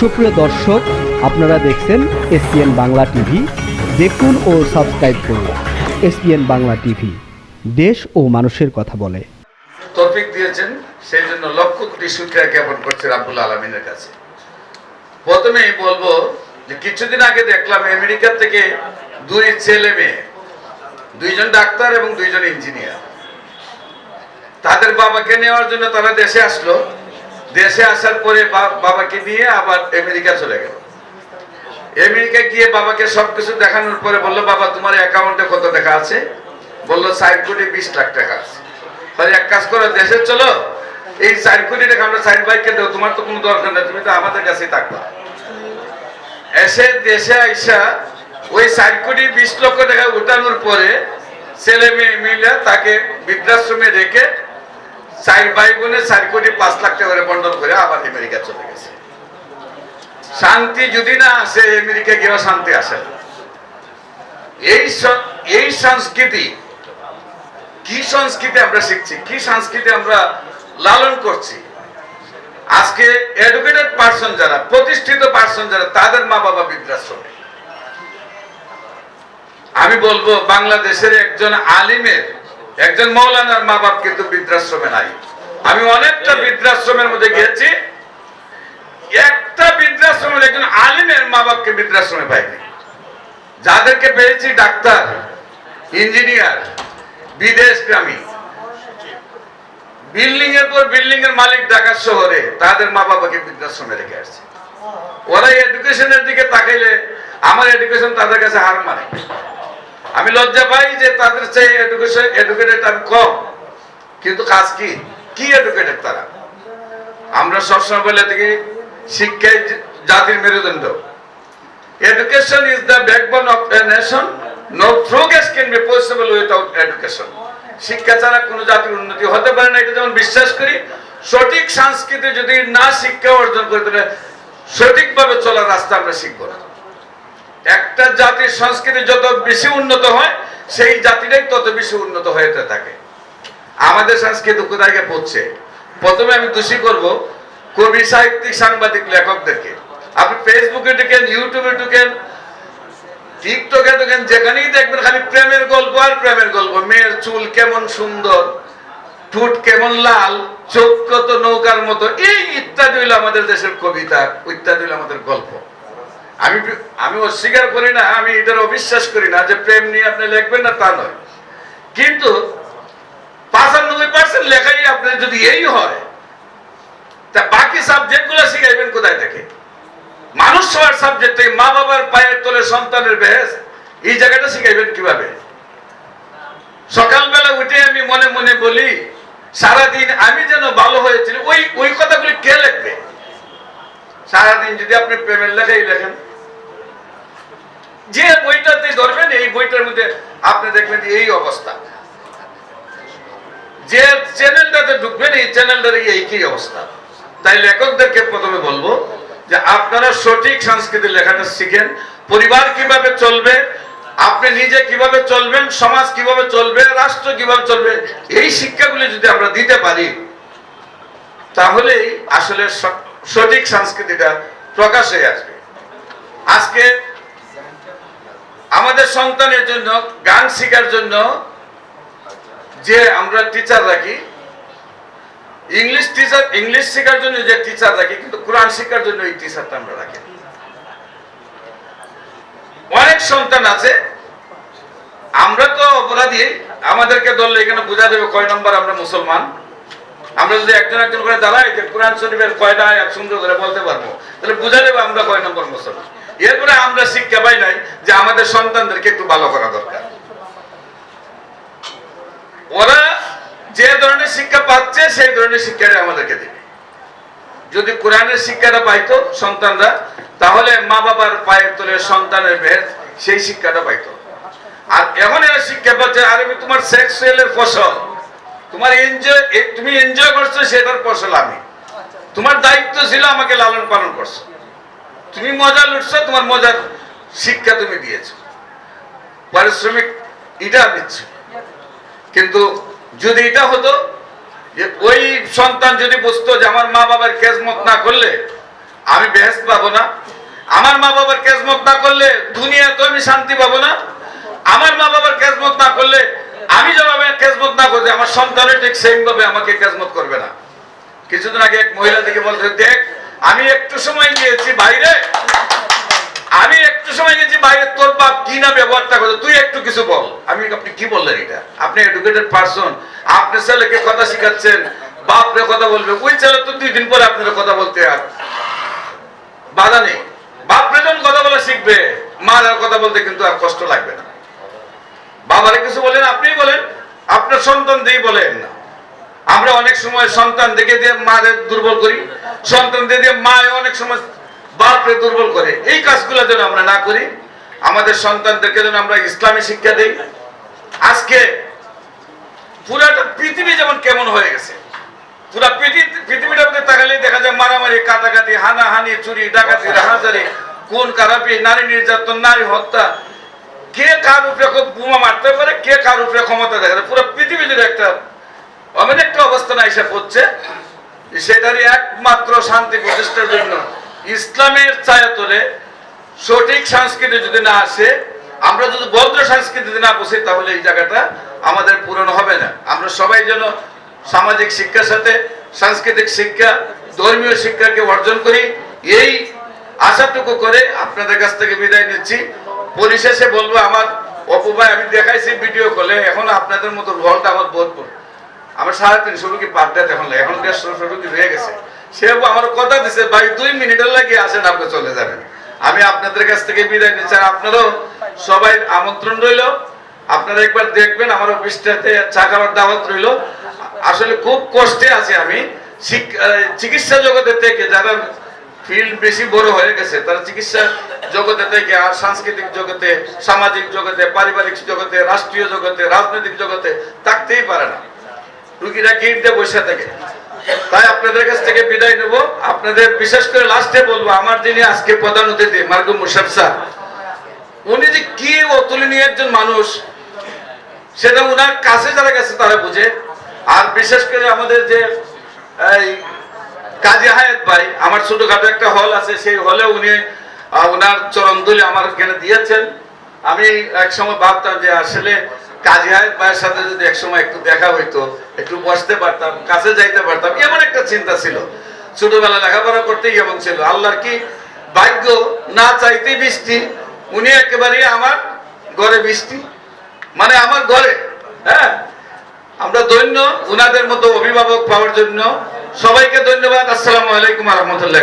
সুপ্রিয় দর্শক, আপনারা দেখছেন এসপিএন বাংলা টিভি। দেখুন ও সাবস্ক্রাইব করুন এসপিএন বাংলা টিভি। দেশ ও মানুষের কথা বলে। তৌফিক দিয়েছেন, সেই জন্য লক্ষ কোটি শুক্রিয়া জ্ঞাপন করছে রাব্বুল আলমিনের কাছে। প্রথমেই বলব যে কিছুদিন আগে দেখলাম আমেরিকা থেকে দুই ছেলে মেয়ে, দুইজন ডাক্তার এবং দুইজন ইঞ্জিনিয়ার। তাদের বাবাকে নেওয়ার জন্য তারা দেশে আসলো। দেশে আসার পরে বাবাকে নিয়ে আবার আমেরিকা চলে গেল। আমেরিকা গিয়ে বাবাকে সবকিছু দেখানোর পরে বলল, বাবা, তোমার অ্যাকাউন্টে কত টাকা আছে? বলল, চার কোটি বিশ লাখ টাকা আছে। তাহলে এক কাজ করো, দেশে চলো। এই চার কোটি টাকা আমরা চার বাইকে দেবো, তোমার তো কোনো দরকার নেই, তুমি তো আমাদের কাছেই থাকবা। এসে দেশে আইসা ওই চার কোটি বিশ লক্ষ টাকা উঠানোর পরে ছেলে মেয়ে মিলে তাকে বৃদ্ধাশ্রমে রেখে চার ভাই বোনে চার কোটি পাঁচ লাখ টাকা করে আবার আমেরিকা চলে গেছে। শান্তি যদি না আসে, আমেরিকা গিয়েও শান্তি আসে। এই এই সংস্কৃতি, কি সংস্কৃতি আমরা শিখছি? কি সংস্কৃতি আমরা লালন করছি? আজকে এডুকেটেড পার্সন যারা, প্রতিষ্ঠিত পার্সন যারা, তাদের মা বাবা বৃদ্ধাশ্রমে। আমি বলব, বাংলাদেশের একজন আলিমের, একজন মৌলানার মা বাপ কিন্তু বৃদ্ধাশ্রমে নাই। আমি অনেকটা বৃদ্ধাশ্রমের মধ্যে গিয়েছি। একটা বৃদ্ধাশ্রমের একজন আলিমের মা বাপকে বৃদ্ধাশ্রমে পাইনি। যাদেরকে পেয়েছি ডাক্তার, ইঞ্জিনিয়ার বিদেশগামী বিল্ডিং এর পর বিল্ডিং এর মালিক ঢাকা শহরে তাদের মা বাবাকে বৃদ্ধাশ্রমে রেখে আসছে। ওরা এডুকেশনের দিকে তাকাইলে আমার এডুকেশন তাদের কাছে হার মানে। আমি লজ্জা পাই যে তাদের চেয়ে এডুকেশন, এডুকেটেড আমি কম। কিন্তু কাজ কি? কি এডুকেটেড তারা? আমরা সবসময় বলে থাকি, শিক্ষাই জাতির মেরুদণ্ড। Education is the backbone of a nation No progress can be possible without education শিক্ষা ছাড়া কোনো জাতির উন্নতি হতে পারে না, এটা যেমন বিশ্বাস করি, সঠিক সংস্কৃতি যদি না শিক্ষা অর্জন করে, তাহলে সঠিকভাবে চলার রাস্তা আমরা শিখব না। একটা জাতির সংস্কৃতি যত বেশি উন্নত হয়, সেই জাতিটাই তত বেশি উন্নত হয়ে থাকে। আমাদের সংস্কৃতি কোথায় পড়ছে? প্রথমে আমি দোষী করব কবি, সাহিত্যিক, সাংবাদিক, লেখকদেরকে। আপনি ফেসবুকে ঢুকেন ইউটিউবে ঢুকেন টিকটকে ঢুকেন, যেখানেই দেখবেন খালি প্রেমের গল্প আর প্রেমের গল্প। মেয়ের চুল কেমন সুন্দর, ঠুট কেমন লাল, চোখ কত নৌকার মতো, এই ইত্যাদি হইল আমাদের দেশের কবিতা, ইত্যাদি হইল আমাদের গল্প। আমি আমি অস্বীকার করি না, আমি এটার অবিশ্বাস করি না যে প্রেম নিয়ে আপনি লিখবেন না তা নয়। কিন্তু পাঁচানব্বই লেখাই আপনার যদি এই হয়, তা বাকি সাবজেক্টগুলো শিখাইবেন কোথায় থেকে? মানুষ হওয়ার সাবজেক্ট মা বাবার পায়ের তলে সন্তানের বেহেস, এই জায়গাটা শিখাইবেন কীভাবে? সকালবেলা উঠে আমি মনে মনে বলি, সারাদিন আমি যেন ভালো হয়েছিল ওই ওই কথাগুলি কে লিখবে? সারাদিন যদি আপনি প্রেমের লেখাই লেখেন। যে বইটাতে ধরবেন, এই বইটার মধ্যে আপনি দেখবেন এই অবস্থা। যে চ্যানেলটাতে ঢুকবেন, এই চ্যানেলটার এই কি অবস্থা? তাই লেখকদেরকে প্রথমে বলব যে আপনারা সঠিক সংস্কৃতি লেখাটা শিখেন, পরিবার কীভাবে চলবে, আপনি নিজে কীভাবে চলবেন, সমাজ কীভাবে চলবে, রাষ্ট্র কীভাবে চলবে, এই শিক্ষাগুলি যদি আমরা দিতে পারি তাহলেই আসলে সঠিক সংস্কৃতিটা প্রকাশ হয়ে আসবে। আজকে আমাদের সন্তানের জন্য, গান শেখার জন্য যে আমরা টিচার রাখি ইংলিশ টিচার ইংলিশ শেখার জন্য যে টিচার রাখি, কিন্তু কোরআন শেখার জন্য এই টিচারটা আমরা রাখি। অনেক সন্তান আছে, আমরা তো অপরাধী, আমাদেরকে ধরলে এখানে বোঝা দেবে কয় নম্বর আমরা মুসলমান। আমরা যদি একজন একজন করে দাঁড়াই, যে কোরআন শরীফের কয়টা এক সুন্দর করে বলতে পারব, তাহলে বোঝা দেবে আমরা কয় নম্বর মুসলমান। এরপরে আমরা শিক্ষা পাই নাই যে আমাদের সন্তানদেরকে একটু ভালো করা দরকার। ওরা যে ধরনের শিক্ষা পাচ্ছে, সেই ধরনের শিক্ষাটা আমাদেরকে দেবে। যদি কোরআনের শিক্ষাটা পাইতো সন্তানরা, তাহলে মা বাবার পায়ের তলে সন্তানের ভেদ সেই শিক্ষাটা পাইতো। আর এখন এরা শিক্ষা পাচ্ছে, আর আমি তোমার সেক্সুয়ালের ফসল, তোমার এনজয় তুমি এনজয় করছ সেটার ফসল আমি। তোমার দায়িত্ব ছিল আমাকে লালন পালন করছ। তুমি মজা লুটছো, তোমার মজার শিক্ষা তুমি দিয়েছ। পারিশ্রমিক এটা দিচ্ছ। কিন্তু যদি এটা হতো যে ওই সন্তান যদি বুঝতো যে আমার মা বাবার খেজমত না করলে আমি বেহেস্ত পাবো না, আমার মা বাবার কেজমত না করলে দুনিয়াতে আমি শান্তি পাবো না, আমার মা বাবার কেজমত না করলে আমি যেভাবে কেজমত না করছি আমার সন্তানের ঠিক সেম ভাবে আমাকে কেজমত করবে না। কিছুদিন আগে এক মহিলা দিকে বলতে দেখ, আমি একটু সময় গিয়েছি বাইরে আমি একটু সময় গেছি বাইরে তোর বাপ কি না ব্যবহারটা করে তুই একটু কিছু বল। আমি আপনি কি বললেন এটা? আপনি এডুকেটেড পারসন আপনি ছেলেকে কথা শিখাচ্ছেন, বাপরে কথা বলবে। ওই ছেলে তো দুই দিন পরে আপনার কথা বলতে আর বাধা নেই। বাপরে যখন কথা বলা শিখবে, মার আর কথা বলতে কিন্তু আর কষ্ট লাগবে না। বাবারে কিছু বলেন আপনি বলেন। আপনার সন্তান দিয়ে বলেন। না আমরা অনেক সময় সন্তান দেখে দিয়ে মারে দুর্বল করি। সন্তান দিয়ে দিয়ে মায়ে অনেক সময় বাপরে দুর্বল করে। এই কাজগুলো যেন আমরা না করি, আমাদের সন্তানদেরকে যেন আমরা ইসলামী শিক্ষা দেই। আজকে পুরাটা পৃথিবী যেমন কেমন হয়ে গেছে, পুরা পৃথিবী পৃথিবীটা মধ্যে তাকালে দেখা যায় মারামারি, কাটাকাটি, হানাহানি, চুরি, ডাকাতি রাহাজারি কোন কারাপি নারী নির্যাতন, নারী হত্যা। কে কার উপরে বোমা মারতে পারে, কে কার উপরে ক্ষমতা দেখা যায়? পুরো পৃথিবী জুড়ে একটা এমন একটা অবস্থান এসে পড়ছে সেটারই একমাত্র শান্তি প্রতিষ্ঠার জন্য ইসলামের ছায়া তোলে, সঠিক সংস্কৃতি যদি না আসে, আমরা যদি ভদ্র সংস্কৃতি না বসি, তাহলে এই জায়গাটা আমাদের পূরণ হবে না। আমরা সবাই যেন সামাজিক শিক্ষার সাথে সাংস্কৃতিক শিক্ষা, ধর্মীয় শিক্ষাকে অর্জন করি, এই আশাটুকু করে আপনাদের কাছ থেকে বিদায় নিচ্ছি। পরিশেষে বলব, আমার অপু ভাই, আমি দেখাইছি ভিডিও কলে, এখন আপনাদের মতো রোলটা আমার বোধ আমার সাড়ে তিনশো রুগী পার ডে এখন এখন দেড়শো হয়ে গেছে। সে আমার কথা দিছে, ভাই, দুই মিনিটের লাগে আসেন, আপনি চলে যাবেন। আমি আপনাদের কাছ থেকে বিদায় নিচ্ছি। আর আপনারও সবাই আমন্ত্রণ রইল। আপনারা একবার দেখবেন আমার অফিসটাতে চা দাওয়াত রইল। আসলে খুব কষ্টে আমি। চিকিৎসা জগতে থেকে যারা ফিল্ড বেশি বড় হয়ে গেছে, তারা চিকিৎসা জগতে থেকে, আর সাংস্কৃতিক জগতে, সামাজিক জগতে, পারিবারিক জগতে, রাষ্ট্রীয় জগতে, রাজনৈতিক জগতে থাকতেই পারে না। রুগীরা গিট দিয়ে বসে থাকে। তাই আপনাদের কাছ থেকে বিদায় নেব। আপনাদের বিশেষ করে লাস্টে বলব, আমার যিনি আজকে প্রধান অতিথি, মার্গু মুশাফ স্যার, উনি যে কি অতুলনীয় একজন মানুষ, সেটা ওনার কাছে যারা গেছে তারা বুঝে। আর বিশেষ করে আমাদের যে কাজী হায়াত ভাই, আমার ছোটখাটো একটা হল আছে, সেই হলে উনি ওনার চরণদুলি আমার এখানে দিয়েছেন। আমি এক সময় ভাবতাম যে আসলে কাজী হায়াত ভাইয়ের সাথে যদি এক সময় একটু দেখা হইতো, একটু বসতে পারতাম, কাছে যাইতে পারতাম, এমন একটা চিন্তা ছিল। ছোটবেলা লেখাপড়া করতেই এমন ছিল? আল্লাহর কি ভাগ্য না চাইতেই বৃষ্টি, উনি একেবারে আমার ঘরে বৃষ্টি। মানে আমার ঘরে হ্যাঁ? আমরা ধন্য, উনাদের মতো অভিভাবক পাওয়ার জন্য সবাইকে ধন্যবাদ। আসসালামু আলাইকুম রহমতুল্লাহ